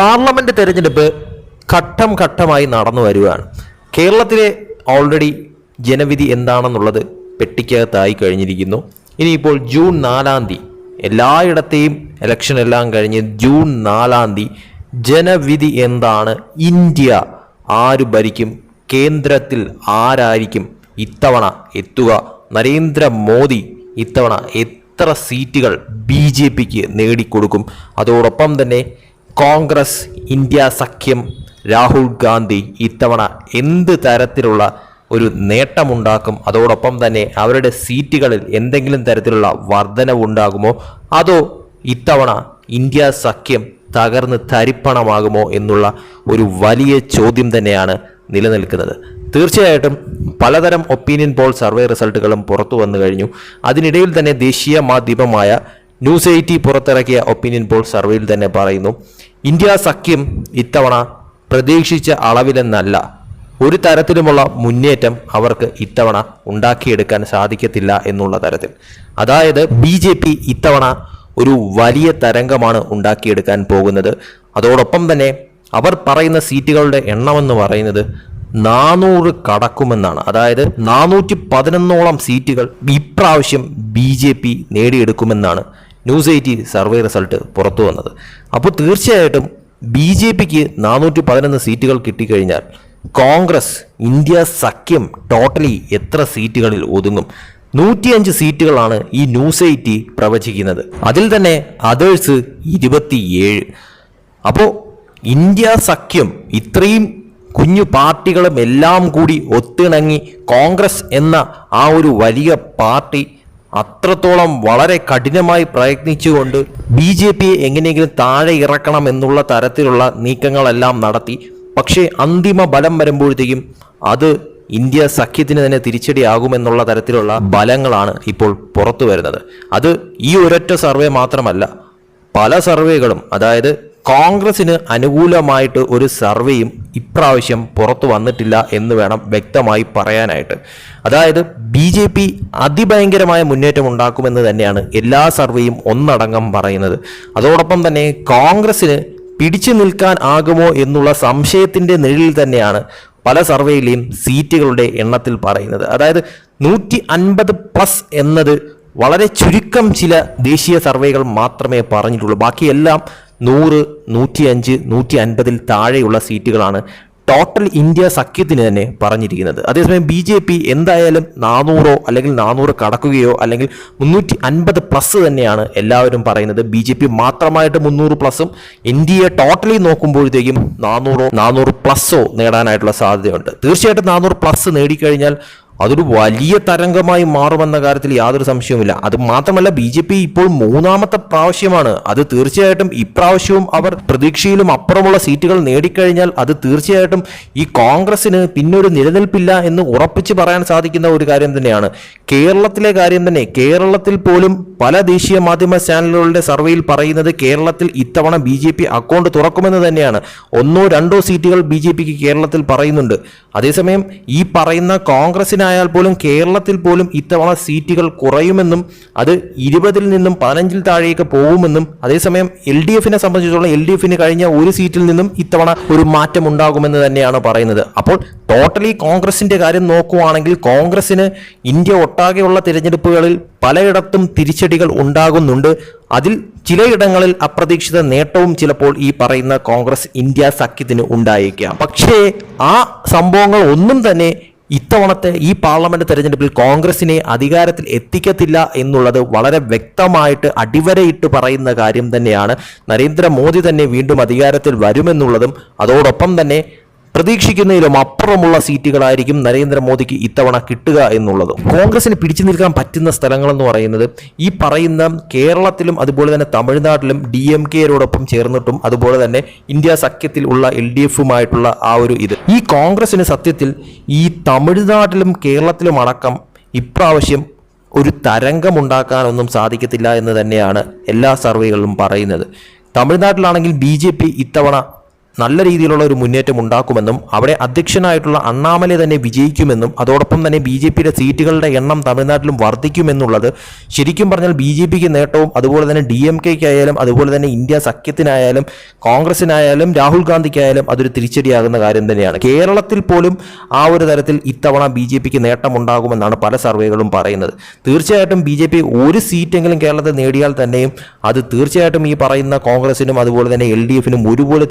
Parliament തെരഞ്ഞെടുപ്പ് ഘട്ടം ഘട്ടമായി നടന്നു വരികയാണ് കേരളത്തിലെ ഓൾറെഡി ജനവിധി എന്താണെന്നുള്ളത് പെട്ടിക്കകത്തായി കഴിഞ്ഞിരിക്കുന്നു. ഇനിയിപ്പോൾ ജൂൺ നാലാം തീയതി എല്ലായിടത്തെയും ഇലക്ഷൻ എല്ലാം കഴിഞ്ഞ് ജൂൺ നാലാം തീയതി ജനവിധി എന്താണ്? ഇന്ത്യ ആര് ഭരിക്കും? കേന്ദ്രത്തിൽ ആരായിരിക്കും? ഇത്തവണ എത്തുക. നരേന്ദ്രമോദി ഇത്തവണ എത്ര സീറ്റുകൾ ബി ജെ പിക്ക് നേടിക്കൊടുക്കും? അതോടൊപ്പം തന്നെ കോൺഗ്രസ് ഇന്ത്യ സഖ്യം രാഹുൽ ഗാന്ധി ഇത്തവണ എന്ത് തരത്തിലുള്ള ഒരു നേട്ടമുണ്ടാക്കും? അതോടൊപ്പം തന്നെ അവരുടെ സീറ്റുകളിൽ എന്തെങ്കിലും തരത്തിലുള്ള വർധനവുണ്ടാകുമോ? അതോ ഇത്തവണ ഇന്ത്യ സഖ്യം തകർന്ന് തരിപ്പണമാകുമോ എന്നുള്ള ഒരു വലിയ ചോദ്യം തന്നെയാണ് നിലനിൽക്കുന്നത്. തീർച്ചയായിട്ടും പലതരം ഒപ്പീനിയൻ പോൾ സർവേ റിസൾട്ടുകളും പുറത്തു വന്നു കഴിഞ്ഞു. അതിനിടയിൽ തന്നെ ദേശീയ മാധ്യമമായ ന്യൂസ് എയ്റ്റി പുറത്തിറക്കിയ ഒപ്പീനിയൻ പോൾ സർവേയിൽ തന്നെ പറയുന്നു ഇന്ത്യ സഖ്യം ഇത്തവണ പ്രതീക്ഷിച്ച അളവിലെന്നല്ല. ഒരു തരത്തിലുമുള്ള മുന്നേറ്റം അവർക്ക് ഇത്തവണ ഉണ്ടാക്കിയെടുക്കാൻ സാധിക്കത്തില്ല എന്നുള്ള തരത്തിൽ. അതായത് ബി ജെ പി ഇത്തവണ ഒരു വലിയ തരംഗമാണ് ഉണ്ടാക്കിയെടുക്കാൻ പോകുന്നത്. അതോടൊപ്പം തന്നെ അവർ പറയുന്ന സീറ്റുകളുടെ എണ്ണമെന്ന് പറയുന്നത് നാനൂറ് കടക്കുമെന്നാണ്. അതായത് നാനൂറ്റി പതിനൊന്നോളം സീറ്റുകൾ ഇപ്രാവശ്യം ബി ജെ പി നേടിയെടുക്കുമെന്നാണ് ന്യൂസ് എയ്റ്റീൻ സർവേ റിസൾട്ട് പുറത്തു വന്നത്. അപ്പോൾ തീർച്ചയായിട്ടും ബി ജെ പിക്ക് നാനൂറ്റി പതിനൊന്ന് സീറ്റുകൾ കിട്ടിക്കഴിഞ്ഞാൽ കോൺഗ്രസ് ഇന്ത്യ സഖ്യം ടോട്ടലി എത്ര സീറ്റുകളിൽ ഒതുങ്ങും? നൂറ്റിയഞ്ച് സീറ്റുകളാണ് ഈ ന്യൂസ് എയ്റ്റി പ്രവചിക്കുന്നത്. അതിൽ തന്നെ അതേഴ്സ് ഇരുപത്തിയേഴ്. അപ്പോൾ ഇന്ത്യ സഖ്യം ഇത്രയും കുഞ്ഞു പാർട്ടികളും എല്ലാം കൂടി ഒത്തിണങ്ങി കോൺഗ്രസ് എന്ന ആ ഒരു വലിയ പാർട്ടി അത്രത്തോളം വളരെ കഠിനമായി പ്രയത്നിച്ചുകൊണ്ട് ബി ജെ പിയെ എങ്ങനെയെങ്കിലും താഴെ ഇറക്കണം എന്നുള്ള തരത്തിലുള്ള നീക്കങ്ങളെല്ലാം നടത്തി. പക്ഷേ അന്തിമ ബലം വരുമ്പോഴത്തേക്കും അത് ഇന്ത്യ സഖ്യത്തിന് തന്നെ തിരിച്ചടിയാകുമെന്നുള്ള തരത്തിലുള്ള ബലങ്ങളാണ് ഇപ്പോൾ പുറത്തു വരുന്നത് അത് ഈ ഒരൊറ്റ സർവേ മാത്രമല്ല പല സർവേകളും അതായത് കോൺഗ്രസിന് അനുകൂലമായിട്ട് ഒരു സർവേയും ഇപ്രാവശ്യം പുറത്തു വന്നിട്ടില്ല എന്ന് വേണം വ്യക്തമായി പറയാനായിട്ട്. അതായത് ബി ജെ പി അതിഭയങ്കരമായ മുന്നേറ്റം ഉണ്ടാക്കുമെന്ന് തന്നെയാണ് എല്ലാ സർവേയും ഒന്നടങ്കം പറയുന്നത്. അതോടൊപ്പം തന്നെ കോൺഗ്രസിന് പിടിച്ചു നിൽക്കാൻ ആകുമോ എന്നുള്ള സംശയത്തിന്റെ നിഴലിൽ തന്നെയാണ് പല സർവേയിലെയും സീറ്റുകളുടെ എണ്ണത്തിൽ പറയുന്നത്. അതായത് നൂറ്റി അൻപത് പ്ലസ് എന്നത് വളരെ ചുരുക്കം ചില ദേശീയ സർവേകൾ മാത്രമേ പറഞ്ഞിട്ടുള്ളൂ. ബാക്കിയെല്ലാം നൂറ് നൂറ്റിയഞ്ച് നൂറ്റി അൻപതിൽ താഴെയുള്ള സീറ്റുകളാണ് ടോട്ടൽ ഇന്ത്യ സഖ്യത്തിന് തന്നെ പറഞ്ഞിരിക്കുന്നത്. അതേസമയം ബി ജെ പി എന്തായാലും നാനൂറോ അല്ലെങ്കിൽ നാനൂറ് കടക്കുകയോ അല്ലെങ്കിൽ മുന്നൂറ്റി അൻപത് പ്ലസ് തന്നെയാണ് എല്ലാവരും പറയുന്നത്. ബി ജെ പി മാത്രമായിട്ട് മുന്നൂറ് പ്ലസും ഇന്ത്യയെ ടോട്ടലി നോക്കുമ്പോഴത്തേക്കും നാനൂറോ നാനൂറ് പ്ലസ്സോ നേടാനായിട്ടുള്ള സാധ്യതയുണ്ട്. തീർച്ചയായിട്ടും നാനൂറ് പ്ലസ് നേടിക്കഴിഞ്ഞാൽ അതൊരു വലിയ തരംഗമായി മാറുമെന്ന കാര്യത്തിൽ യാതൊരു സംശയവുമില്ല. അത് മാത്രമല്ല ബി ജെ പി ഇപ്പോൾ മൂന്നാമത്തെ പ്രാവശ്യമാണ്. അത് തീർച്ചയായിട്ടും ഇപ്രാവശ്യവും അവർ പ്രതീക്ഷയിലും അപ്പുറമുള്ള സീറ്റുകൾ നേടിക്കഴിഞ്ഞാൽ അത് തീർച്ചയായിട്ടും ഈ കോൺഗ്രസിന് പിന്നൊരു നിലനിൽപ്പില്ല എന്ന് ഉറപ്പിച്ച് പറയാൻ സാധിക്കുന്ന ഒരു കാര്യം തന്നെയാണ്. കേരളത്തിലെ കാര്യം തന്നെ കേരളത്തിൽ പോലും പല ദേശീയ മാധ്യമ ചാനലുകളുടെ സർവേയിൽ പറയുന്നത് കേരളത്തിൽ ഇത്തവണ ബി ജെ പി അക്കൗണ്ട് തുറക്കുമെന്ന് തന്നെയാണ്. ഒന്നോ രണ്ടോ സീറ്റുകൾ ബി ജെ പിക്ക് കേരളത്തിൽ പറയുന്നുണ്ട്. അതേസമയം ഈ പറയുന്ന കോൺഗ്രസിനായാൽ പോലും കേരളത്തിൽ പോലും ഇത്തവണ സീറ്റുകൾ കുറയുമെന്നും അത് ഇരുപതിൽ നിന്നും പതിനഞ്ചിൽ താഴേക്ക് പോകുമെന്നും അതേസമയം എൽ ഡി എഫിനെ സംബന്ധിച്ചിടത്തോളം എൽ ഡി എഫിന് കഴിഞ്ഞ ഒരു സീറ്റിൽ നിന്നും ഇത്തവണ ഒരു മാറ്റം ഉണ്ടാകുമെന്ന് തന്നെയാണ് പറയുന്നത്. അപ്പോൾ ടോട്ടലി കോൺഗ്രസിന്റെ കാര്യം നോക്കുവാണെങ്കിൽ കോൺഗ്രസിന് ഇന്ത്യ ഒട്ടാകെയുള്ള തിരഞ്ഞെടുപ്പുകളിൽ പലയിടത്തും തിരിച്ചടികൾ ഉണ്ടാകുന്നുണ്ട്. അതിൽ ചിലയിടങ്ങളിൽ അപ്രതീക്ഷിത നേട്ടവും ചിലപ്പോൾ ഈ പറയുന്ന കോൺഗ്രസ് ഇന്ത്യ സഖ്യത്തിന് ഉണ്ടായേക്കാം. പക്ഷേ ആ സംഭവങ്ങൾ ഒന്നും തന്നെ ഇത്തവണത്തെ ഈ പാർലമെന്റ് തെരഞ്ഞെടുപ്പിൽ കോൺഗ്രസിനെ അധികാരത്തിൽ എത്തിക്കത്തില്ല എന്നുള്ളത് വളരെ വ്യക്തമായിട്ട് അടിവരയിട്ട് പറയുന്ന കാര്യം തന്നെയാണ്. നരേന്ദ്രമോദി തന്നെ വീണ്ടും അധികാരത്തിൽ വരുമെന്നുള്ളതും അതോടൊപ്പം തന്നെ പ്രതീക്ഷിക്കുന്നതിലും അപ്പുറമുള്ള സീറ്റുകളായിരിക്കും നരേന്ദ്രമോദിക്ക് ഇത്തവണ കിട്ടുക എന്നുള്ളത്. കോൺഗ്രസിന് പിടിച്ചു നിൽക്കാൻ പറ്റുന്ന സ്ഥലങ്ങളെന്ന് പറയുന്നത് ഈ പറയുന്ന കേരളത്തിലും അതുപോലെ തന്നെ തമിഴ്നാട്ടിലും ഡി എം കെയോടൊപ്പം ചേർന്നിട്ടും അതുപോലെ തന്നെ ഇന്ത്യ സഖ്യത്തിൽ ഉള്ള എൽ ഡി എഫുമായിട്ടുള്ള ആ ഒരു ഇത്. ഈ കോൺഗ്രസിന് സത്യത്തിൽ ഈ തമിഴ്നാട്ടിലും കേരളത്തിലും അടക്കം ഇപ്രാവശ്യം ഒരു തരംഗമുണ്ടാക്കാനൊന്നും സാധിക്കത്തില്ല എന്ന് തന്നെയാണ് എല്ലാ സർവേകളിലും പറയുന്നത്. തമിഴ്നാട്ടിലാണെങ്കിൽ ബി ജെ പി ഇത്തവണ നല്ല രീതിയിലുള്ള ഒരു മുന്നേറ്റം ഉണ്ടാക്കുമെന്നും അവിടെ അധ്യക്ഷനായിട്ടുള്ള അണ്ണാമലെ തന്നെ വിജയിക്കുമെന്നും അതോടൊപ്പം തന്നെ ബി ജെ പിയുടെ സീറ്റുകളുടെ എണ്ണം തമിഴ്നാട്ടിലും വർദ്ധിക്കുമെന്നുള്ളത് ശരിക്കും പറഞ്ഞാൽ ബി ജെ പിക്ക് നേട്ടവും അതുപോലെ തന്നെ ഡി എം കെക്കായാലും അതുപോലെ തന്നെ ഇന്ത്യ സഖ്യത്തിനായാലും കോൺഗ്രസിനായാലും രാഹുൽ ഗാന്ധിക്കായാലും അതൊരു തിരിച്ചടിയാകുന്ന കാര്യം തന്നെയാണ്. കേരളത്തിൽ പോലും ആ ഒരു തരത്തിൽ ഇത്തവണ ബി ജെ പിക്ക് നേട്ടമുണ്ടാകുമെന്നാണ് പല സർവേകളും പറയുന്നത്. തീർച്ചയായിട്ടും ബി ജെ പി ഒരു സീറ്റെങ്കിലും കേരളത്തിൽ നേടിയാൽ തന്നെയും അത് തീർച്ചയായിട്ടും ഈ പറയുന്ന കോൺഗ്രസിനും അതുപോലെ തന്നെ എൽ ഡി എഫിനും ഒരുപോലെ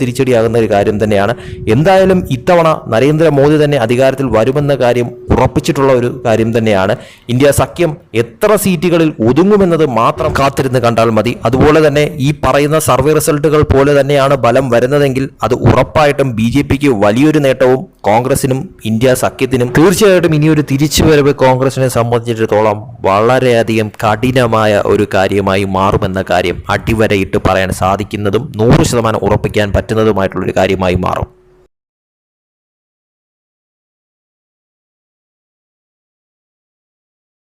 തിരിച്ചടിയാകുന്ന ഒരു കാര്യം തന്നെയാണ്. എന്തായാലും ഇത്തവണ നരേന്ദ്രമോദി തന്നെ അധികാരത്തിൽ വരുമെന്ന കാര്യം ഉറപ്പിച്ചിട്ടുള്ള ഒരു കാര്യം തന്നെയാണ്. ഇന്ത്യ സഖ്യം എത്ര സീറ്റുകളിൽ ഒതുങ്ങുമെന്നത് മാത്രം കാത്തിരുന്ന് കണ്ടാൽ മതി. അതുപോലെ തന്നെ ഈ പറയുന്ന സർവേ റിസൾട്ടുകൾ പോലെ തന്നെയാണ് ബലം വരുന്നതെങ്കിൽ അത് ഉറപ്പായിട്ടും ബി ജെ പിക്ക് വലിയൊരു നേട്ടവും കോൺഗ്രസിനും ഇന്ത്യ സഖ്യത്തിനും. തീർച്ചയായിട്ടും ഇനിയൊരു തിരിച്ചുവരവ് കോൺഗ്രസിനെ സംബന്ധിച്ചിടത്തോളം വളരെയധികം കഠിനമായ ഒരു കാര്യമായി മാറുമെന്ന കാര്യം അടിവരയിട്ട് പറയാൻ സാധിക്കുന്നതും നൂറ് ശതമാനം ഉറപ്പിക്കാൻ പറ്റുന്നതുമായിട്ടുള്ളൊരു കാര്യമായി മാറും.